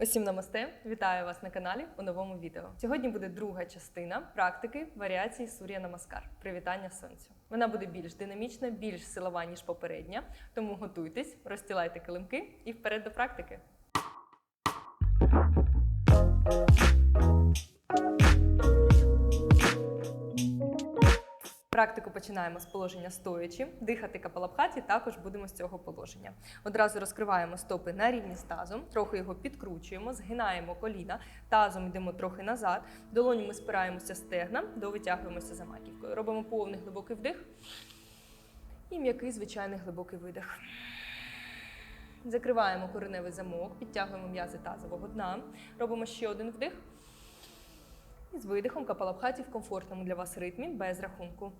Усім намасте! Вітаю вас на каналі у новому відео. Сьогодні буде друга частина практики варіації Сур'я Намаскар Привітання сонцю. Вона буде більш динамічна, більш силова, ніж попередня. Тому готуйтесь, розстілайте килимки і вперед до практики. Практику починаємо з положення стоячи. Дихати капалабхаті також будемо з цього положення. Одразу розкриваємо стопи на рівні з тазом, трохи його підкручуємо, згинаємо коліна, тазом йдемо трохи назад, долонями спираємося стегна, довитягуємося за маківкою. Робимо повний глибокий вдих і м'який звичайний глибокий видих. Закриваємо кореневий замок, підтягуємо м'язи тазового дна. Робимо ще один вдих. І з видихом капалабхаті в комфортному для вас ритмі без рахунку.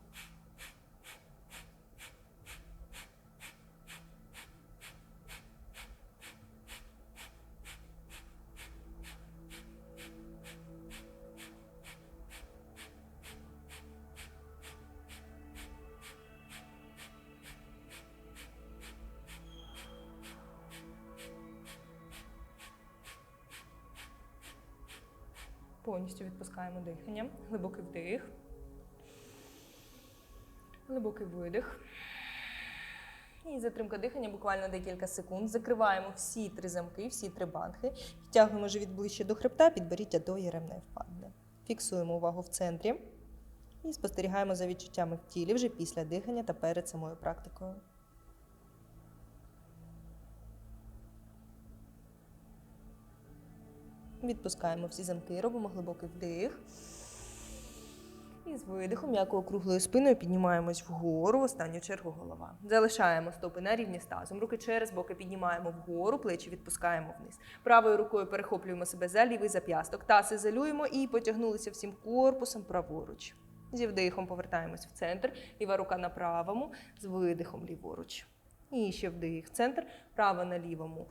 Відпускаємо дихання. Глибокий вдих. Глибокий видих. І затримка дихання буквально декілька секунд. Закриваємо всі три замки, всі три банхи. Підтягуємо живіт ближче до хребта, підберіття до яремної впадини. Фіксуємо увагу в центрі і спостерігаємо за відчуттями в тілі вже після дихання та перед самою практикою. Відпускаємо всі замки, робимо глибокий вдих. І з видихом, м'яко округлою спиною піднімаємось вгору, в останню чергу голова. Залишаємо стопи на рівні з тазом. Руки через боки піднімаємо вгору, плечі відпускаємо вниз. Правою рукою перехоплюємо себе за лівий зап'ясток. Таз ізолюємо і потягнулися всім корпусом праворуч. Зі вдихом повертаємось в центр. Ліва рука на правому, з видихом ліворуч. І ще вдих в центр, права на лівому,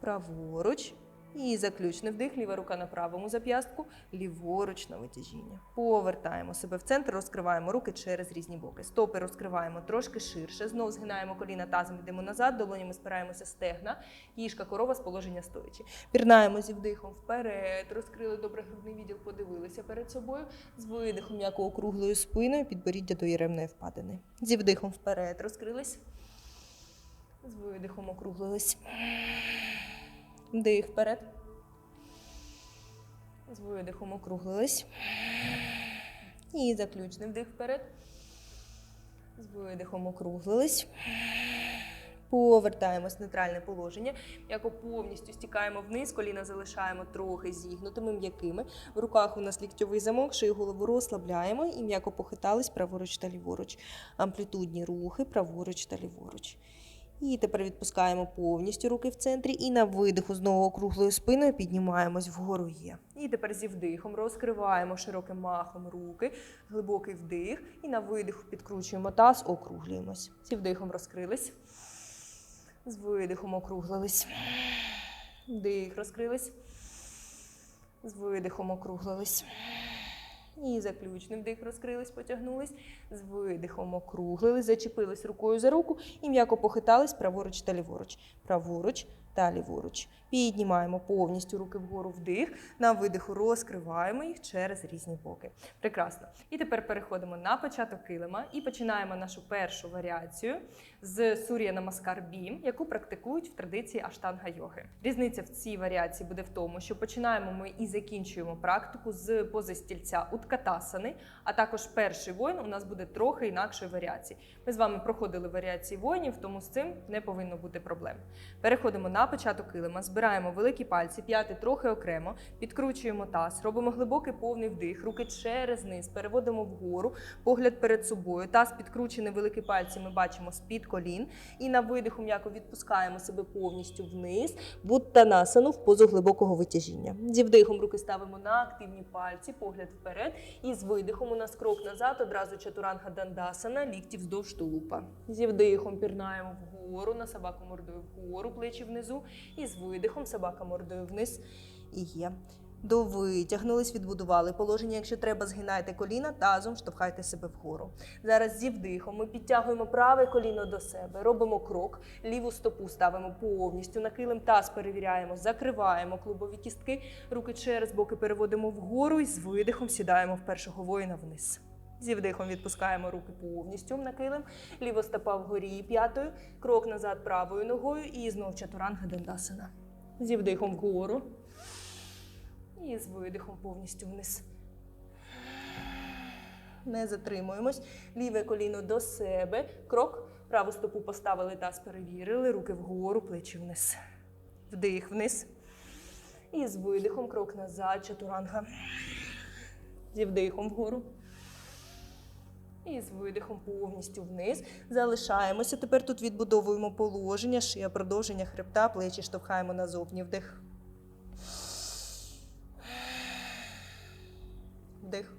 праворуч. І заключний вдих, ліва рука на правому зап'ястку, ліворуч на витяжіння. Повертаємо себе в центр, розкриваємо руки через різні боки. Стопи розкриваємо трошки ширше. Знову згинаємо коліна тазом, йдемо назад, долонями спираємося стегна, кішка корова з положення стоячи. Пірнаємо зі вдихом вперед, розкрили добре грудний відділ, подивилися перед собою. З видихом м'яко округлою спиною, підборіддя до яремної впадини. Зі вдихом вперед, розкрились. З видихом округлились. Вдих вперед. З видихом округлились. І заключний вдих вперед. З видихом округлились. Повертаємось в нейтральне положення. Яко повністю стікаємо вниз, коліна залишаємо трохи зігнутими, м'якими. В руках у нас ліктьовий замок, шию голову розслабляємо і м'яко похитались праворуч та ліворуч. Амплітудні рухи праворуч та ліворуч. І тепер відпускаємо повністю руки в центрі. І на видиху знову округлою спиною піднімаємось вгору є. І тепер зі вдихом розкриваємо широким махом руки, глибокий вдих. І на видиху підкручуємо таз, округлюємось. Зі вдихом розкрились. З видихом округлились. Вдих, розкрились. З видихом округлились. І заключний вдих розкрились, потягнулись, з видихом округлились, зачепились рукою за руку і м'яко похитались праворуч та ліворуч. Праворуч та ліворуч. Піднімаємо повністю руки вгору вдих. На видиху розкриваємо їх через різні боки. Прекрасно. І тепер переходимо на початок килима і починаємо нашу першу варіацію з Сур'я Намаскар Бім, яку практикують в традиції аштанга йоги. Різниця в цій варіації буде в тому, що починаємо ми і закінчуємо практику з пози стільця уткатасани, а також перший воїн у нас буде трохи інакшої варіації. Ми з вами проходили варіації воїнів, тому з цим не повинно бути проблем. Переходимо на початок килима, збираємо великі пальці, п'яти трохи окремо, підкручуємо таз, робимо глибокий повний вдих, руки через низ, переводимо вгору, погляд перед собою. Таз підкручений великі пальці ми бачимо з-під колін. І на видиху м'яко відпускаємо себе повністю вниз, буттанасану в позу глибокого витяжіння. Зі вдихом руки ставимо на активні пальці, погляд вперед. І з видихом у нас крок назад, одразу чатуранга дандасана, лікті вздовж тулупа. Зі вдихом пірнаємо вгору, на собаку мордою вгору, плечі внизу. І з видихом собака мордою вниз. І є. Довитягнулись, відбудували положення. Якщо треба, згинайте коліна, тазом штовхайте себе вгору. Зараз зі вдихом ми підтягуємо праве коліно до себе, робимо крок, ліву стопу ставимо повністю на килим, таз перевіряємо, закриваємо клубові кістки, руки через боки переводимо вгору і з видихом сідаємо в першого воїна вниз. Зі вдихом відпускаємо руки повністю на килим, ліва стопа вгорі п'ятою, крок назад правою ногою і знов чатуранга дендасана. Зі вдихом вгору. І з видихом повністю вниз. Не затримуємось. Ліве коліно до себе. Крок. Праву стопу поставили, таз перевірили. Руки вгору, плечі вниз. Вдих вниз. І з видихом крок назад, чатуранга. Зі вдихом вгору. І з видихом повністю вниз. Залишаємося. Тепер тут відбудовуємо положення, шия, продовження хребта, плечі штовхаємо назовні. Вдих. Вдих.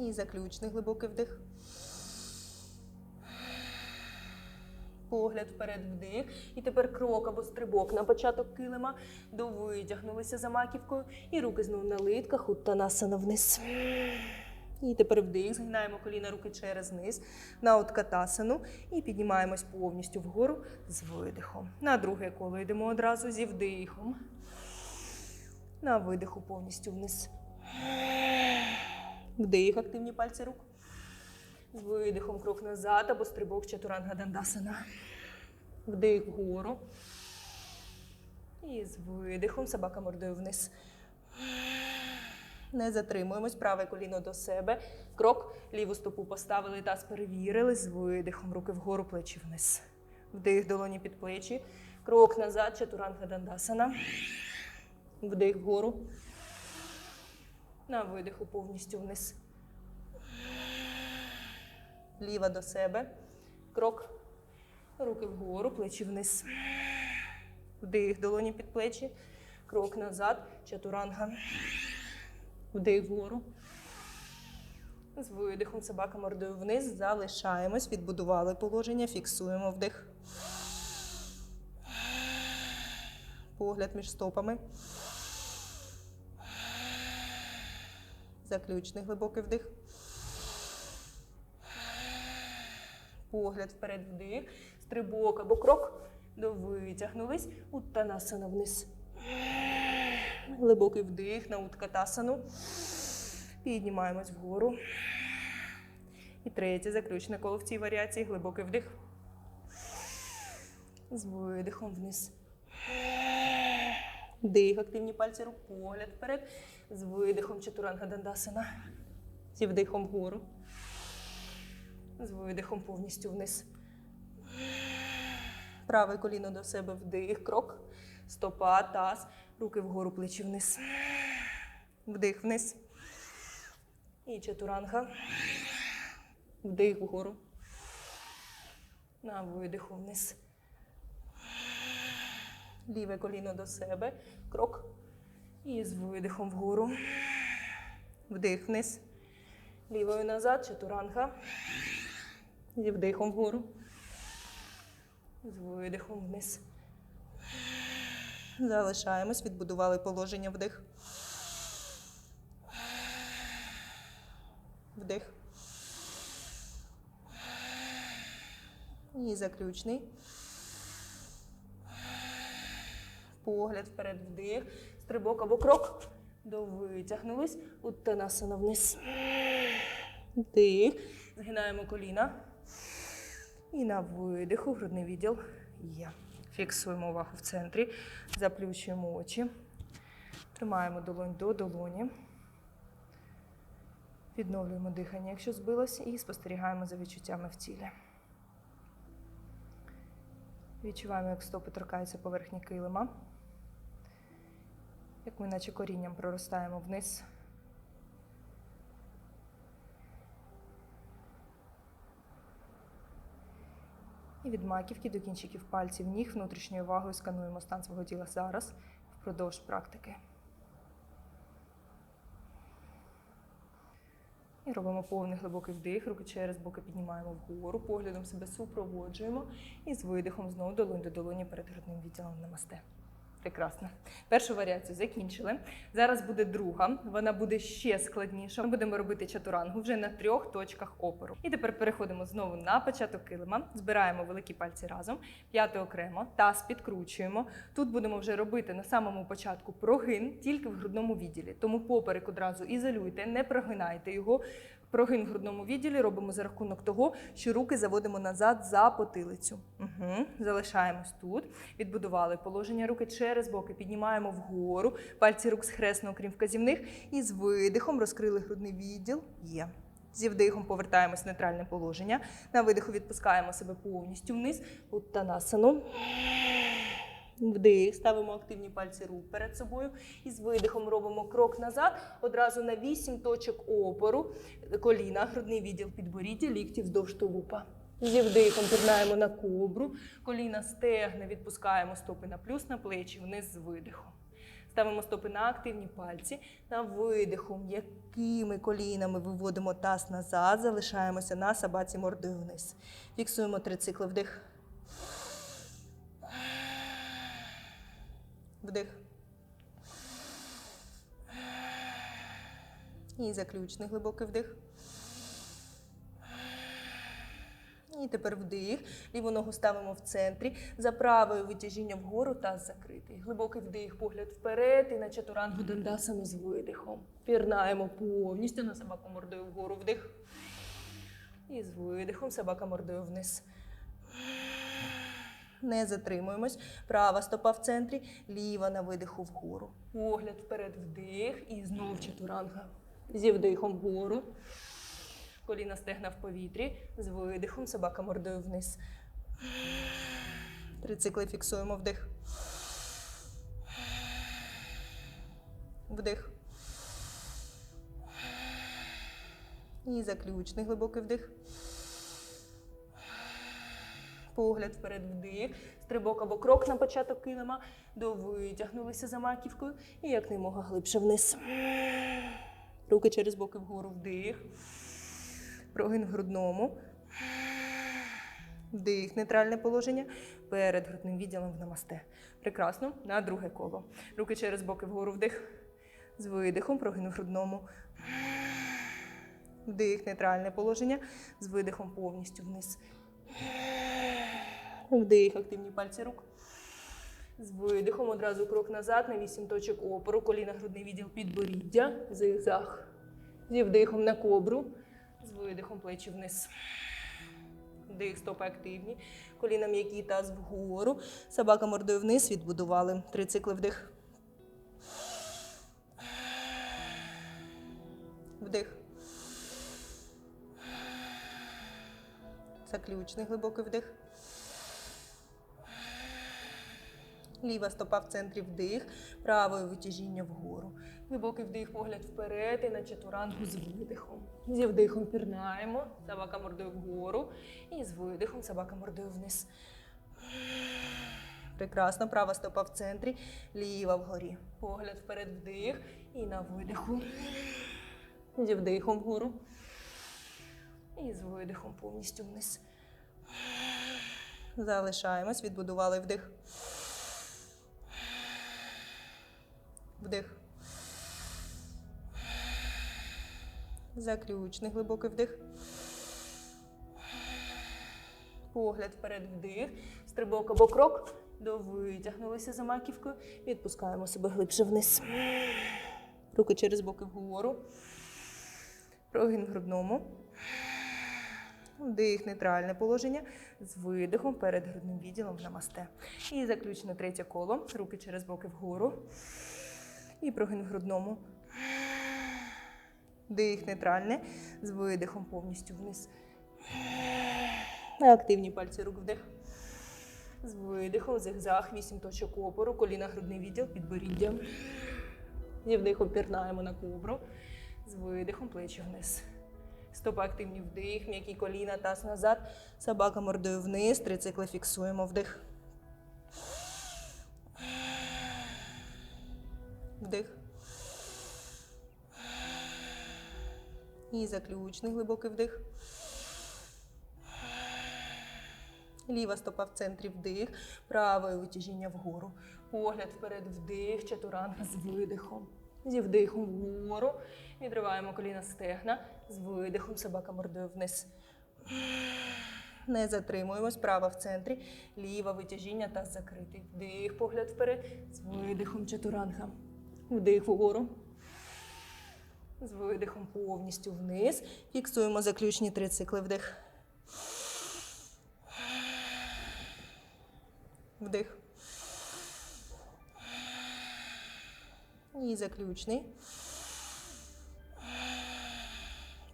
І заключний глибокий вдих. Погляд вперед вдих. І тепер крок або стрибок на початок килима. Довитягнулися за маківкою. І руки знову на литках, уттанасана вниз. І тепер вдих. Згинаємо коліна руки через низ на откатасану. І піднімаємось повністю вгору з видихом. На друге коло йдемо одразу зі вдихом. На видиху повністю вниз. Вдих, активні пальці рук. З видихом крок назад або стрибок чатуранга дандасана. Вдих вгору. І з видихом собака мордою вниз. Не затримуємось. Праве коліно до себе. Крок. Ліву стопу поставили, таз перевірили. З видихом. Руки вгору, плечі вниз. Вдих, долоні під плечі. Крок назад, чатуранга дандасана. Вдих вгору. На видиху повністю вниз. Ліва до себе. Крок. Руки вгору, плечі вниз. Вдих, долоні під плечі. Крок назад. Чатуранга. Вдих вгору. З видихом собака мордою вниз. Залишаємось. Відбудували положення. Фіксуємо вдих. Погляд між стопами. Заключний глибокий вдих. Погляд вперед вдих. Стрибок або крок. Довитягнулись. Уттанасана вниз. Глибокий вдих на уткатасану. Піднімаємось вгору. І третє заключне коло в цій варіації. Глибокий вдих. З видихом вниз. Дих, активні пальці рук, погляд вперед. З видихом чатуранга дандасана. Зі вдихом вгору. З видихом повністю вниз. Праве коліно до себе вдих, крок. Стопа, таз. Руки вгору, плечі вниз. Вдих вниз. І чатуранга. Вдих вгору. На видиху вниз. Ліве коліно до себе. Крок. І з видихом вгору. Вдих вниз. Лівою назад, чатуранга. Зі вдихом вгору. З видихом вниз. Залишаємось, відбудували положення вдих. Вдих. І заключний. Погляд вперед вдих. Стрибок або крок. Довитягнулись. Уттанасана вниз. Вдих. Згинаємо коліна. І на видиху грудний відділ є. Фіксуємо увагу в центрі. Заплющуємо очі. Тримаємо долонь до долоні. Відновлюємо дихання, якщо збилось, і спостерігаємо за відчуттями в тілі. Відчуваємо, як стопи торкаються поверхні килима. Як ми наче корінням проростаємо вниз. І від маківки до кінчиків пальців ніг внутрішньою вагою скануємо стан свого тіла зараз впродовж практики. І робимо повний глибокий вдих, руки через боки піднімаємо вгору, поглядом себе супроводжуємо і з видихом знову долонь до долоні перед грудним відділом намасте. Прекрасно. Першу варіацію закінчили. Зараз буде друга. Вона буде ще складніша. Ми будемо робити чатурангу вже на трьох точках опору. І тепер переходимо знову на початок килима. Збираємо великі пальці разом, п'яти окремо, таз підкручуємо. Тут будемо вже робити на самому початку прогин тільки в грудному відділі. Тому поперек одразу ізолюйте, не прогинайте його. Прогин в грудному відділі робимо за рахунок того, що руки заводимо назад за потилицю. Угу. Залишаємось тут. Відбудували положення руки через боки, піднімаємо вгору, пальці рук схресно, окрім вказівних, і з видихом розкрили грудний відділ. Є. Зі вдихом повертаємось в нейтральне положення. На видиху відпускаємо себе повністю вниз. Уттанасану. Вдих, ставимо активні пальці рук перед собою. І з видихом робимо крок назад, одразу на 8 точок опору. Коліна, грудний відділ підборіддя, лікті вздовж тулупа. Зі вдихом пірнаємо на кобру, коліна стегна, відпускаємо стопи на плюс на плечі, вниз з видихом. Ставимо стопи на активні пальці. На видиху м'якими колінами виводимо таз назад, залишаємося на сабаці мордою вниз. Фіксуємо три цикли вдих. Вдих. І заключний глибокий вдих. І тепер вдих. Ліву ногу ставимо в центрі. За правою витяжіння вгору, таз закритий. Глибокий вдих, погляд вперед і на чатурангу дандасану з видихом. Пірнаємо повністю на собаку мордою вгору вдих. І з видихом собака мордою вниз. Не затримуємось. Права стопа в центрі, ліва на видиху вгору. Погляд вперед, вдих і знов чатуранга. Зі вдихом вгору. Коліна стегна в повітрі. З видихом собака мордою вниз. Три цикли фіксуємо вдих. Вдих. І заключний глибокий вдих. Погляд вперед вдих, стрибок або крок на початок килима, до витягнулися за маківкою і якнаймога глибше вниз. Руки через боки вгору вдих. Прогин в грудному. Вдих, нейтральне положення. Перед грудним відділом в намасте. Прекрасно. На друге коло. Руки через боки вгору вдих. З видихом, прогин в грудному. Вдих, нейтральне положення. З видихом повністю вниз. Вдих, активні пальці рук. З видихом одразу крок назад на 8 точок опору. Коліна, грудний відділ підборіддя. Зигзаг. Зі вдихом на кобру. Видихом плечі вниз. Вдих, стопи активні. Коліна м'які, таз вгору. Собака мордою вниз. Відбудували. Три цикли вдих. Вдих. Заключний глибокий вдих. Ліва стопа в центрі вдих, правою витяжіння вгору. Глибокий вдих, погляд вперед і на чатурангу з видихом. Зі вдихом пірнаємо, собака мордою вгору. І з видихом собака мордою вниз. Прекрасно, права стопа в центрі, ліва вгорі. Погляд вперед вдих і на видиху. Зі вдихом вгору. І з видихом повністю вниз. Залишаємось, відбудували вдих. Вдих. Заключний глибокий вдих. Погляд вперед вдих. Стрибок або крок. До витягнулися за маківкою. Відпускаємо себе глибше вниз. Руки через боки вгору. Прогин в грудному. Вдих, нейтральне положення. З видихом перед грудним відділом намасте. І заключне третє коло. Руки через боки вгору. І прогин в грудному. Дих нейтральне. З видихом повністю вниз. Активні пальці рук вдих. З видихом, зигзаг, 8 точок опору, коліна, грудний відділ, підборіддя. Зі вдихом пірнаємо на кобру. З видихом плечі вниз. Стопи активні вдих, м'які коліна, таз назад. Собака мордою вниз. Три цикли фіксуємо вдих. Вдих. І заключний глибокий вдих. Ліва стопа в центрі вдих, праве витяжіння вгору. Погляд вперед, вдих, чатуранга з видихом. Зі вдихом вгору. Відриваємо коліна стегна. З видихом собака мордою вниз. Не затримуємось. Права в центрі. Ліва витяжіння та закритий. Вдих, погляд вперед. З видихом чатуранга. Вдих вгору. З видихом повністю вниз. Фіксуємо заключні три цикли. Вдих. Вдих. І заключний.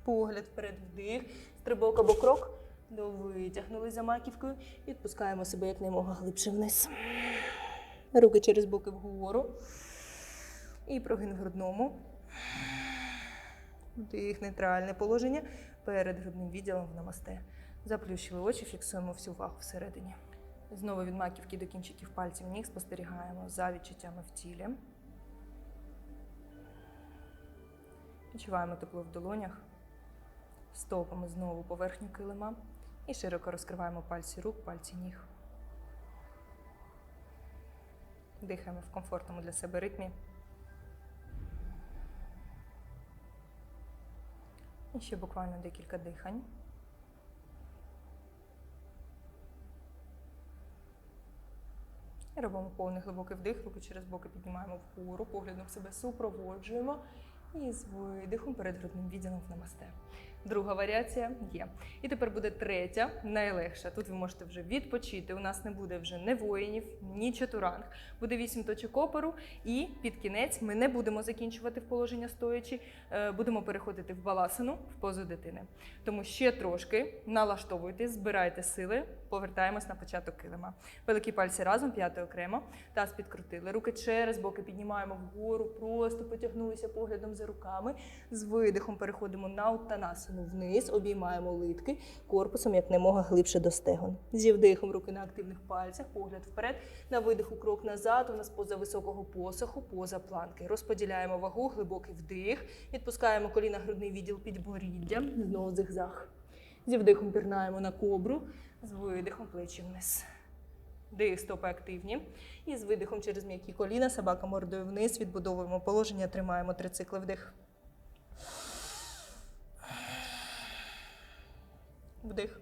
Погляд вперед, вдих. Стрибок або крок. До витягнули за маківкою. Відпускаємо себе якнаймога глибше вниз. Руки через боки вгору. І прогин в грудному. Вдих, нейтральне положення. Перед грудним відділом в намасте. Заплющили очі, фіксуємо всю увагу всередині. Знову від маківки до кінчиків пальців ніг спостерігаємо за відчуттями в тілі. Відчуваємо тепло в долонях. Стопами знову поверхню килима. І широко розкриваємо пальці рук, пальці ніг. Дихаємо в комфортному для себе ритмі. І ще буквально декілька дихань. І робимо повний глибокий вдих, руки через боки піднімаємо вгору, поглядом себе супроводжуємо. І з видихом перед грудним відділом в намасте. Друга варіація є. І тепер буде третя, найлегша. Тут ви можете вже відпочити. У нас не буде вже ні воїнів, ні чатуранг. Буде вісім точок опору, і під кінець ми не будемо закінчувати в положення стоячи, е, будемо переходити в баласану, в позу дитини. Тому ще трошки налаштовуйтесь, збирайте сили, повертаємось на початок килима. Великі пальці разом, п'яти окремо. Таз підкрутили. Руки через боки піднімаємо вгору, просто потягнулися поглядом за руками. З видихом переходимо на уттанасану вниз, обіймаємо литки корпусом якнемога глибше до стегон. Зі вдихом руки на активних пальцях, погляд вперед. На видиху крок назад. У нас поза високого посоху, поза планки. Розподіляємо вагу, глибокий вдих. Відпускаємо коліна грудний відділ підборіддя. Знову зигзаг. Зі вдихом пірнаємо на кобру, з видихом плечі вниз. Дих, стопи активні. І з видихом через м'які коліна, собака мордою вниз, відбудовуємо положення, тримаємо три цикли вдих. Вдих.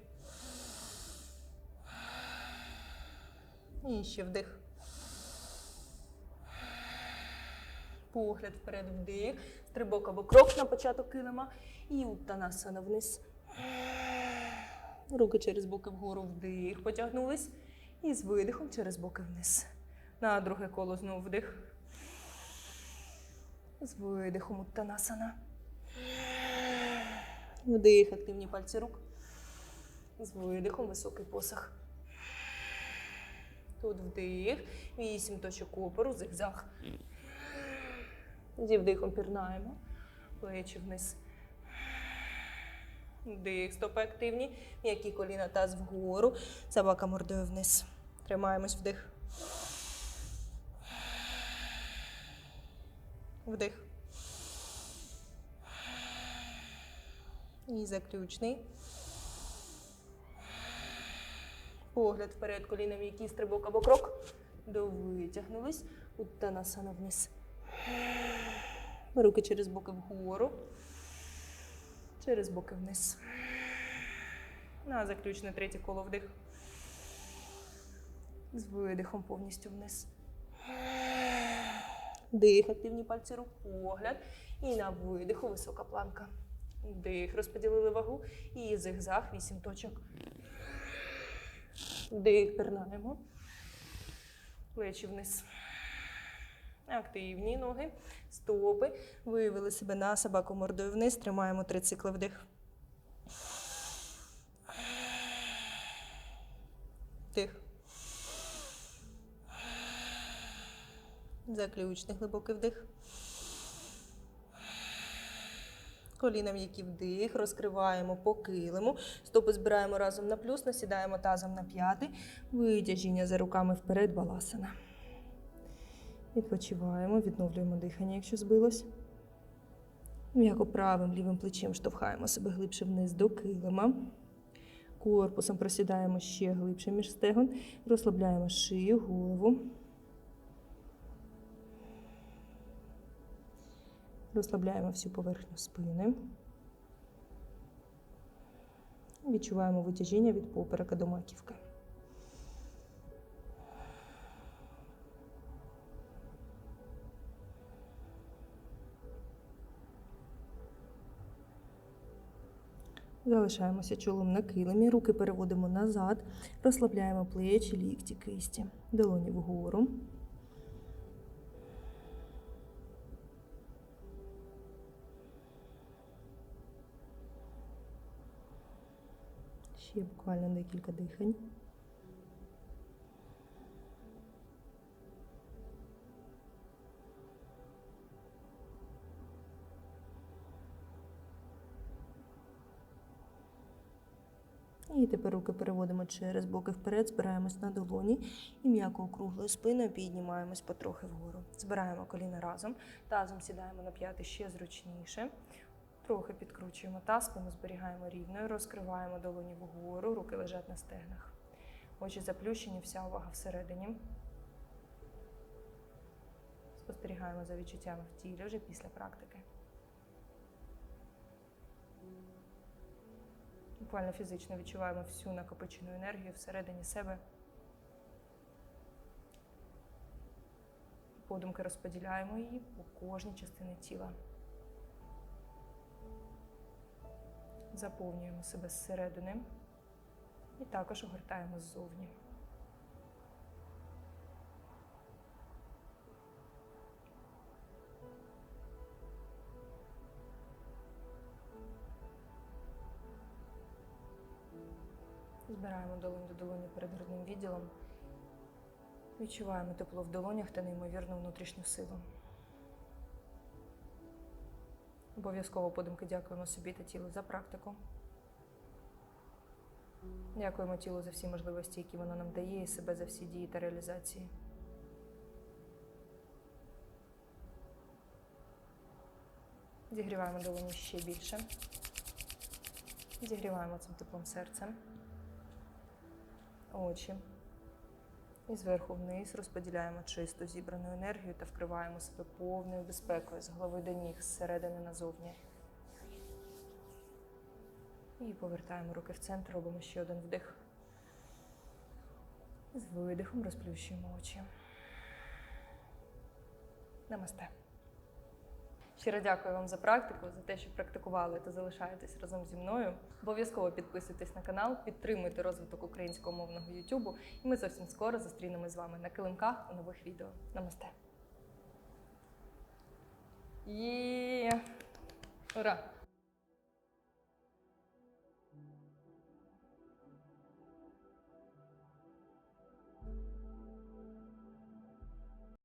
І ще вдих. Погляд вперед вдих. Стрибок або крок на початок килима. І уттанасана вниз. Руки через боки вгору вдих. Потягнулись. І з видихом через боки вниз. На друге коло знову вдих. З видихом уттанасана. Вдих, активні пальці рук. З видихом високий посох. Тут вдих. Вісім точок опору, зигзаг. Зі вдихом пірнаємо. Плечі вниз. Вдих, стопи активні. М'які коліна таз вгору. Собака мордою вниз. Тримаємось вдих. Вдих. І заключний. Погляд вперед, коліна м'який стрибок або крок. До витягнулись. Уттанасана вниз. Руки через боки вгору. Через боки вниз. На заключне третє коло вдих. З видихом повністю вниз. Дих, активні пальці рук, погляд. І на видиху висока планка. Дих, розподілили вагу. І зигзаг, вісім точок. Дих, пірнаємо. Плечі вниз. Активні ноги, стопи. Вивели себе на собаку мордою вниз. Тримаємо три цикли вдих. Вдих. Заключний глибокий вдих. Коліна м'який вдих, розкриваємо по килиму. Стопи збираємо разом на плюс, насідаємо тазом на п'яти. Витяжіння за руками вперед, баласана. Відпочиваємо, відновлюємо дихання, якщо збилось. М'яко правим лівим плечем штовхаємо себе глибше вниз до килима. Корпусом просідаємо ще глибше між стегон, розслабляємо шию, голову. Розслабляємо всю поверхню спини. Відчуваємо витяжіння від поперека до маківки. Залишаємося чолом на килимі, руки переводимо назад, розслабляємо плечі, лікті, кисті, долоні вгору. Ще буквально декілька дихань. І тепер руки переводимо через боки вперед, збираємось на долоні і м'яко округлою спиною піднімаємось потрохи вгору. Збираємо коліна разом, тазом сідаємо на п'яти ще зручніше. Трохи підкручуємо таз, спину зберігаємо рівною, розкриваємо долоні вгору, руки лежать на стегнах. Очі заплющені, вся увага всередині. Спостерігаємо за відчуттями в тілі вже після практики. Буквально фізично відчуваємо всю накопичену енергію всередині себе. Подумки розподіляємо її по кожній частині тіла. Заповнюємо себе зсередини і також огортаємо ззовні. Збираємо долонь до долоні перед грудним відділом. Відчуваємо тепло в долонях та неймовірну внутрішню силу. Обов'язково подумки дякуємо собі та тілу за практику. Дякуємо тілу за всі можливості, які воно нам дає, і себе за всі дії та реалізації. Зігріваємо долоні ще більше. Зігріваємо цим теплом серцем очі. І зверху вниз розподіляємо чисту зібрану енергію та вкриваємо себе повною безпекою з голови до ніг, зсередини назовні. І повертаємо руки в центр, робимо ще один вдих. З видихом розплющуємо очі. Намасте. Щиро дякую вам за практику, за те, що практикували та залишаєтесь разом зі мною. Обов'язково підписуйтесь на канал, підтримуйте розвиток українського мовного Ютубу, і ми зовсім скоро зустрінемось з вами на килимках у нових відео. Намасте. Є. Ура!